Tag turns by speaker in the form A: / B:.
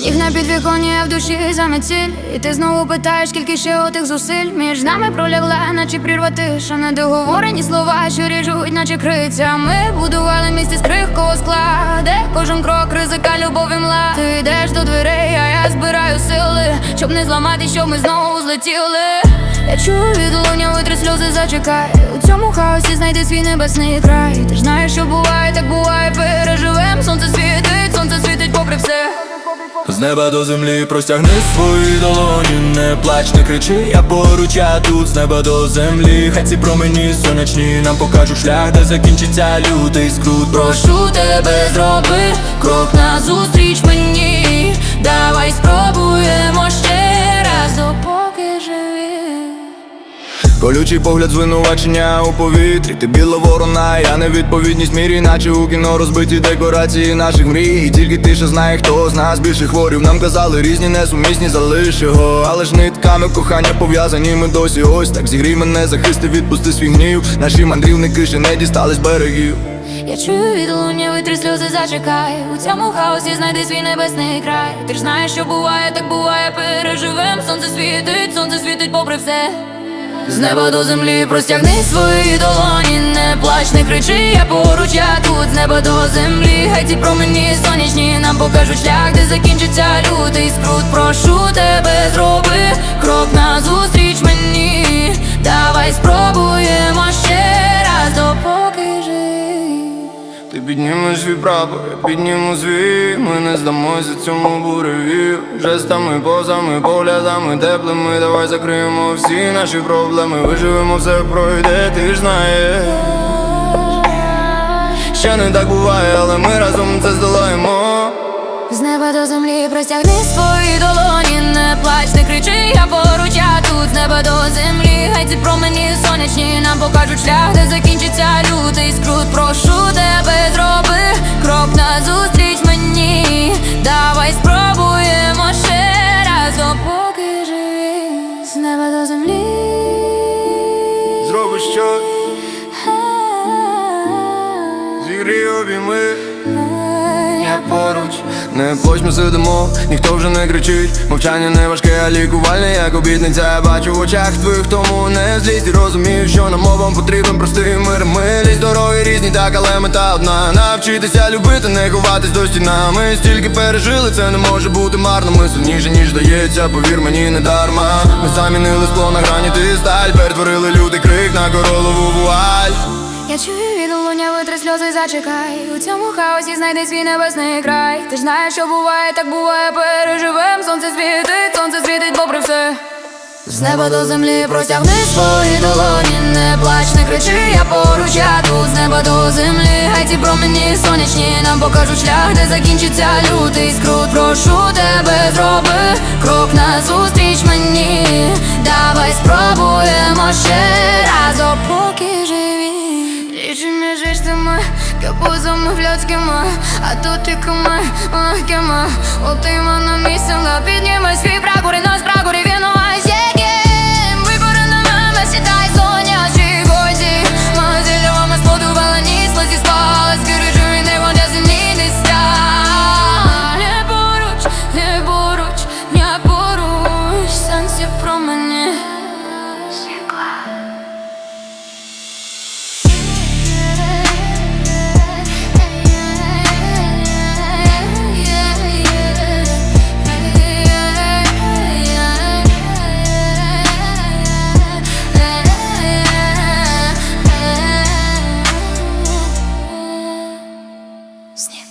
A: Сніг на підвіконні, а в душі заметіль І ти знову питаєш, скільки ще отих зусиль. Між нами пролягла, наче прірва тиша. Недоговорені слова, що ріжуть, наче криця. Ми будували місті з крихкого скла Де кожен крок ризика, любові мла. Ти йдеш до дверей, а я збираю сили Щоб не зламати, щоб ми знову злетіли. Я чую відлуння, витри сльози, зачекай. У цьому хаосі знайди свій небесний край. Ти ж знаєш, що буває, так буває, переживем Сонце світить, сонце світить попри все
B: З неба до землі простягни свої долоні, не плач, не кричи, я поруч, я тут з неба до землі. Хай ці промені сонячні нам покажуть шлях, де закінчиться лютий скрут.
A: Прошу тебе, зроби крок назустріч мені. Давай спробуємо ще раз.
B: Колючий погляд звинувачення у повітрі. Ти біла ворона, я невідповідність мірі, наче у кіно розбиті декорації наших мрій. І тільки ти ще знає, хто з нас більше хворів. Нам казали різні несумісні, залиш його. Але ж нитками кохання пов'язані. Ми досі ось так зігрій мене, захисти, відпусти свій гнів. Наші мандрівники ще не дістались берегів.
A: Я чую відлуння, витри сльози, зачекай. У цьому хаосі знайди свій небесний край. Ти ж знаєш, що буває, так буває, переживем. Сонце світить, сонце світить попри все. З неба до землі простягни свої долоні, не плач, не кричи, я поруч, я тут з неба до землі, хай ці промені сонячні нам покажуть шлях, де закінчиться лютий скрут. Прошу тебе, зроби крок
B: свій прапор, я підніму свій Ми не здамося цьому буреві. Жестами, позами, поглядами теплими. Давай закриємо всі наші проблеми. Виживемо, все пройде, ти ж знаєш. Ще не так буває, але ми разом це здолаємо.
A: З неба до землі простягни свої долоні, не плач, не кричи, я поруч, я тут. З неба до землі, хай ці промені сонячні. Нам покажуть шлях, де закінчиться
B: Щось, зігрій обійми Я поруч, не плач, ми сидимо, ніхто вже не кричить. Мовчання не важке, а лікувальне, як обітниця. Я бачу в очах твоїх, тому не злізь. І розумію, що нам обом потрібен простий мир. Милість, дороги різні, так, але мета одна. Навчитися любити, не ховатись до стіна. Ми стільки пережили, це не може бути марно. Ми сильніше, ніж здається, повір мені не дарма. Ми замінили скло на грані, ти сталь. Перетворили лютий крик на королову вуаль
A: Я чую відлуння, витри сльози, зачекай. У цьому хаосі знайди свій небесний край. Ти ж знаєш, що буває, так буває, переживем. Сонце світить, сонце світить попри все. З неба до землі простягни свої долоні, не плач, не кричи, я поруч, я тут з неба до землі, хай ці промені сонячні нам покажуть шлях, де закінчиться лютий скрут. Прошу тебе, зроби крок назустріч мені. Давай спробуємо ще капузами, фляцькими, а тут тільки ми, легкими. От ти на місці, підніми свій прапор і нас прапор, Sniff.